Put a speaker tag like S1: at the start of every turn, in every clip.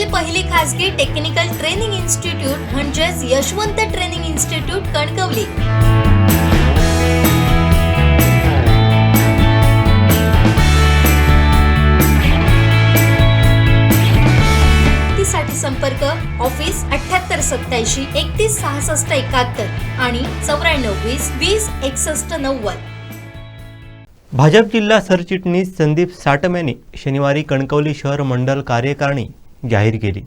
S1: देशातील पहिली खासगी टेक्निकल ट्रेनिंग इन्स्टिट्यूट म्हणजेच यशवंत ट्रेनिंग इन्स्टिट्यूट कणकवली. संपर्क ऑफिस अठ्याहत्तर सत्याऐंशी एकतीस सहासष्ट एकाहत्तर आणि चौऱ्याण्णव वीस वीस एकसष्ट नव्वद.
S2: भाजप जिल्हा सरचिटणीस संदीप साटम यांनी शनिवारी कणकवली शहर मंडल कार्यकारिणी जाहीर केली.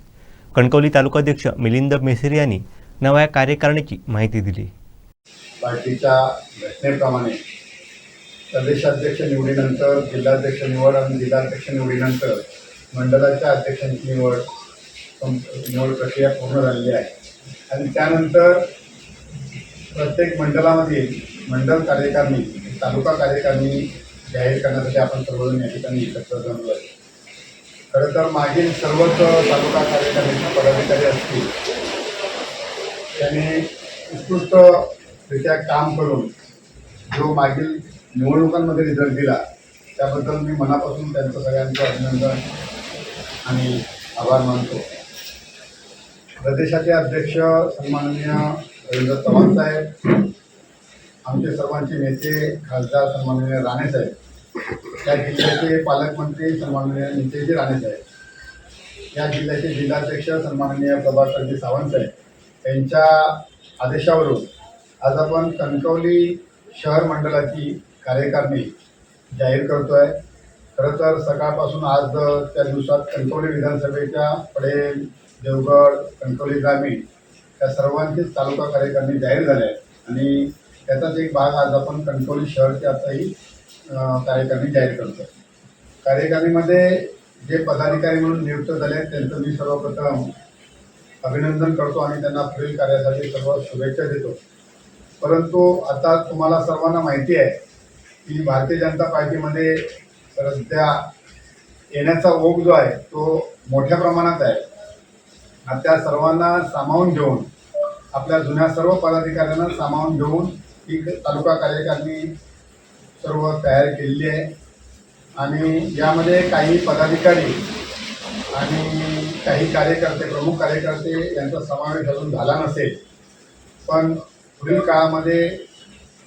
S2: कणकवली तालुकाध्यक्ष मिलिंद मेसरी यांनी नव्या कार्यकारिणीची माहिती दिली.
S3: पार्टीच्या घटनेप्रमाणे प्रदेशाध्यक्ष निवडीनंतर जिल्हाध्यक्ष निवड आणि जिल्हाध्यक्ष निवडीनंतर मंडळाच्या अध्यक्षांची निवड निवड प्रक्रिया पूर्ण झालेली आहे. आणि त्यानंतर प्रत्येक मंडळामध्ये मंडळ कार्यकारिणी तालुका कार्यकारिणी जाहीर करण्यासाठी आपण सर्वजण या ठिकाणी एकत्र जमलो आहे खरं तर मागील सर्वच तालुका कार्यकारी पदाधिकारी असतील त्यांनी उत्कृष्टरित्या काम करून जो मागील निवडणुकांमध्ये रिझल्ट दिला त्याबद्दल मी मनापासून त्यांचं सगळ्यांचं अभिनंदन आणि आभार मानतो. प्रदेशाचे अध्यक्ष सन्माननीय रवींद्र चव्हाण साहेब आमचे सर्वांचे नेते खासदार सन्माननीय राणेसाहेब या जिल्ह्याचे पालकमंत्री सन्माननीय नितेशजी राणेसाहेब या जिल्ह्याचे जिल्हाध्यक्ष सन्माननीय प्रभाकरजी सावंत साहेब. यांच्या आदेशावरून आज आपण कणकवली शहर मंडळाची कार्यकारिणी जाहीर करतो आहे खरं तर सकाळपासून आज त्या दिवसात कणकवली विधानसभेच्या पडेल देवगड कणकवली ग्रामीण या सर्वांचीच तालुका कार्यकारिणी जाहीर झाल्या आहेत. आणि त्याचाच एक भाग आज आपण कणकवली शहरची आताही कार्यकारिणी जाहीर करतो. कार्यकारिणीमध्ये जे पदाधिकारी म्हणून नियुक्त झाले आहेत त्यांचं मी सर्वप्रथम अभिनंदन करतो आणि त्यांना पुढील कार्यासाठी सर्व शुभेच्छा देतो. परंतु आता तुम्हाला सर्वांना माहिती आहे की भारतीय जनता पार्टीमध्ये सध्या येण्याचा ओघ जो आहे तो मोठ्या प्रमाणात आहे. आणि त्या सर्वांना सामावून घेऊन आपल्या जुन्या सर्व पदाधिकाऱ्यांना सामावून घेऊन ही तालुका कार्यकारिणी सर्व तयार केलेली आहे. आणि यामध्ये काही पदाधिकारी आणि काही कार्यकर्ते प्रमुख कार्यकर्ते यांचा समावेश अजून झाला नसेल. पण पुढील काळामध्ये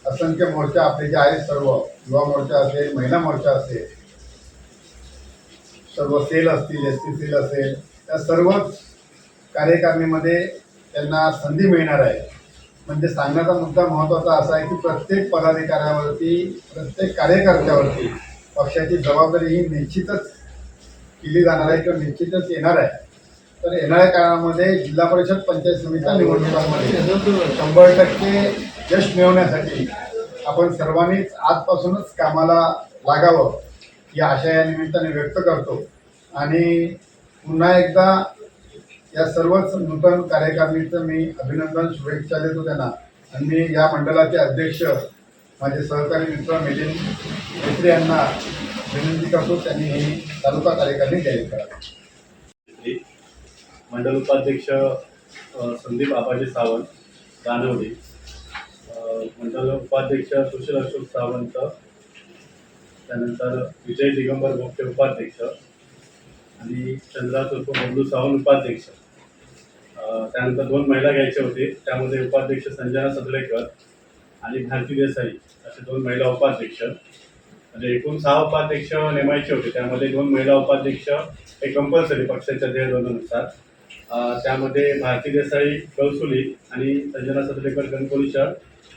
S3: असंख्य मोर्चा आपले जे आहेत सर्व युवा मोर्चा असेल महिला मोर्चा असेल सर्व सेल असतील एस टी सेल असेल त्या सर्वच कार्यकारिणीमध्ये त्यांना संधी मिळणार आहे. म्हणजे सांगण्याचा मुद्दा महत्त्वाचा असा आहे की प्रत्येक पदाधिकाऱ्यावरती प्रत्येक कार्यकर्त्यावरती पक्षाची जबाबदारी ही निश्चितच केली जाणार आहे किंवा निश्चितच येणार आहे. तर येणाऱ्या काळामध्ये जिल्हा परिषद पंचायत समितीच्या निवडणुकांमध्ये शंभर टक्के यश मिळवण्यासाठी आपण सर्वांनीच आजपासूनच कामाला लागावं या आशा या निमित्ताने व्यक्त करतो. आणि पुन्हा एकदा या सर्वच नूतन कार्यकारिणीचं मी अभिनंदन शुभेच्छा देतो त्यांना. आणि मी या मंडळाचे अध्यक्ष माझे सहकारी मित्र मिलिंद मेत्रे यांना विनंती करतो त्यांनी ही तालुका कार्यकारिणी जाहीर करावी.
S4: मंडल उपाध्यक्ष संदीप आबाजी सावंत दानवडी मंडल उपाध्यक्ष सुशील अशोक सावंत त्यानंतर विजय दिगंबर मुख्य उपाध्यक्ष आणि चंद्रा उर्फ बबलू सावंत उपाध्यक्ष. त्यानंतर दोन महिला घ्यायचे होते. त्यामध्ये उपाध्यक्ष संजना सदरेकर आणि भारती देसाई असे दोन महिला उपाध्यक्ष. म्हणजे एकूण सहा उपाध्यक्ष नेमायचे होते. त्यामध्ये दोन महिला उपाध्यक्ष हे कंपल्सरी पक्षाच्या ध्येयधोरणानुसार त्यामध्ये भारती देसाई कळसुली आणि संजना सदरेकर गणकोली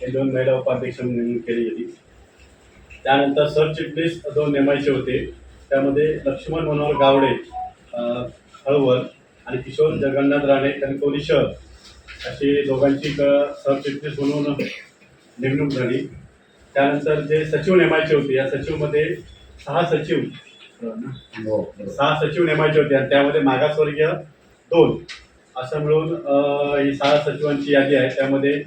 S4: हे दोन महिला उपाध्यक्ष म्हणून नेमणूक केली गेली. त्यानंतर सरचिटणीस दोन नेमायचे होते. त्यामध्ये लक्ष्मण मनोहर गावडे हळवल आणि किशोर जगन्नाथ राणे कणकवली शहर अशी दोघांची क- सरचिटणीस म्हणून नेमणूक झाली. त्यानंतर जे सचिव नेमायचे होते या सचिवमध्ये सहा सचिव ना? सहा सचिव नेमायचे होते आणि त्यामध्ये मागासवर्गीय दोन. असं मिळून ही सहा सचिवांची यादी आहे. त्यामध्ये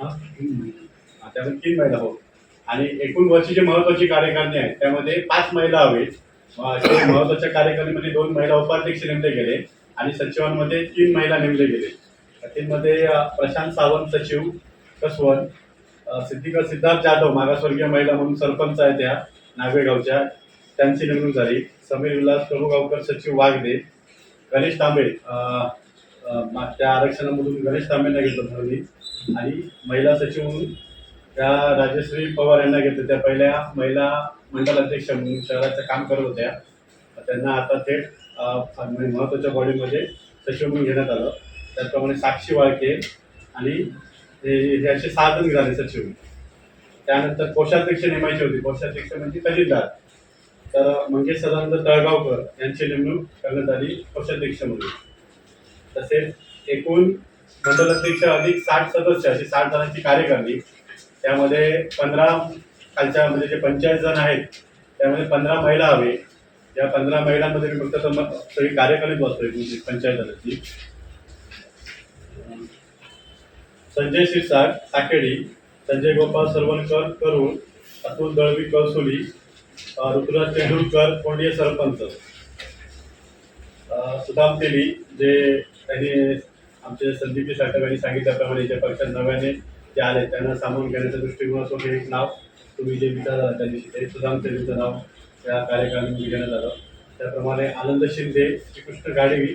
S4: हा? हा, त्यामध्ये तीन महिला हो. आणि एकूण वर्षी जी महत्वाची कार्यकारिणी आहे त्यामध्ये पाच महिला हवे अशा महत्त्वाच्या कार्यक्रमामध्ये दोन महिला उपाध्यक्ष नेमले गेले आणि सचिवांमध्ये तीन महिला नेमले गेले. त्यामध्ये प्रशांत सावंत सचिव कसवन सिद्धिका सिद्धार्थ जाधव मागासवर्गीय महिला म्हणून सरपंच आहे त्या नागवेगावच्या त्यांची नेमणूक झाली. समीर विलास प्रभुगावकर सचिव वाघदे गणेश तांबे त्या आरक्षणामधून गणेश तांबेंना घेतलं म्हणून. आणि महिला सचिव म्हणून त्या राजश्री पवार यांना घेतलं. त्या पहिल्या महिला मंडल अध्यक्ष म्हणून शहराचं काम करत होत्या. त्यांना आता थेट म्हणजे महत्त्वाच्या बॉडीमध्ये सचिव म्हणून घेण्यात आलं. त्याचप्रमाणे साक्षी वाळके आणि हे असे सहा जण झाले सचिव त्यानंतर कोषाध्यक्ष नेमायची होती. कोषाध्यक्ष म्हणजे तहसीलदार. तर मंगेश सदानंद तळगावकर यांची नेमणूक करण्यात आली कोषाध्यक्ष म्हणून. तसेच एकूण मंडलाध्यक्ष अधिक साठ सदस्य अशी साठ जणांची कार्यकारिणी. त्यामध्ये पंधरा खालच्या म्हणजे जे पंचायत जण आहेत त्यामध्ये पंधरा महिला हवे. या पंधरा महिलांमध्ये मी फक्त सम- सगळी कार्यकारी बसतोय तुमची पंचायत दलाची. संजय शिरसाट साकेडी संजय गोपाल सरवणकर करूळ अतुल दळवी कळसुली ऋतुराज तेंडुलकर कोंडिये सरपंच. सुदाम तेली जे त्यांनी आमचे संदीपजी साठव यांनी सांगितल्याप्रमाणे ज्या पक्षात नव्याने जे आले त्यांना सामावून घेण्याच्या दृष्टिकोनातून हे एक नाव. तुम्ही जे विचार त्या दिवशी ते सुदाम तेलीचं नाव त्या कार्यक्रमामध्ये घेण्यात आलं. त्याप्रमाणे आनंद शिंदे श्रीकृष्ण गाडवी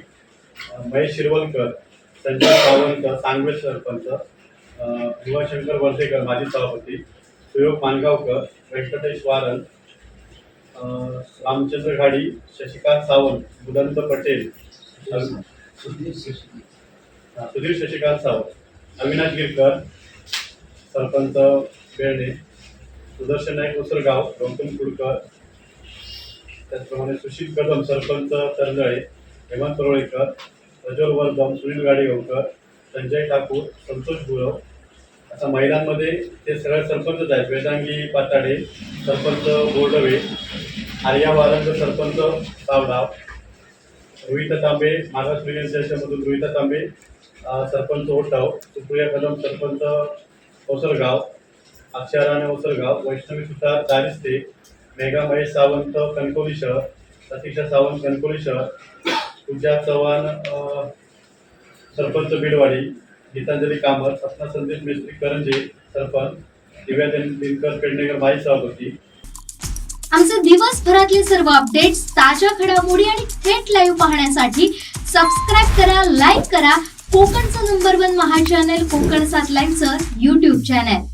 S4: महेश शिरवलकर संजय सावंत सांगवे सरपंच अ, वर्धेकर माजी सभापती सुयोग मानगावकर व्यंकटेश वारन रामचंद्र घाडी शशिकांत सावंत बुदंत पटेल सुधीर शशिकांत सावंत अविनाश गिरकर सरपंच बेर्डे सुदर्शन नाईक उसरगाव गौतम कुडकर त्याचप्रमाणे सुशील कदम सरपंच तरंजळे हेमंत परोळेकर प्रज्वल वर्धम सुनील गाडेगावकर संजय ठाकूर संतोष गुरव. आता महिलांमध्ये ते सगळे सरपंचच आहेत. वेदांगी पाताडे सरपंच बोर्डवे आर्या वारंग सरपंच सावडाव रोहिता तांबे मागासवर्गीय सदस्यामधून रोहिता तांबे सरपंच ओटाव सुप्रिया कदम सरपंच ओसरगाव अक्षराने उसरगाव वैष्णवी सुतार दारिस्ते मेघा महेश सावंत कणकोली शहर प्रतीक्षा सावंत कणकोली शहर पूजा चव्हाण सरपंच बिडवाडी गीतांजली कामत सपना संदेश मेस्त्री करंजे सरपंच दिव्या दिनकर पेडणेकर माई सभापती.
S1: आमचे दिवसभरातले सर्व अपडेट्स ताज्या घडामोडी आणि थेट लाईव्ह पाहण्यासाठी सबस्क्राईब करा लाईक करा. कोकणचं number one Maha channel Konkan सात लाईनचं युट्यूब चॅनल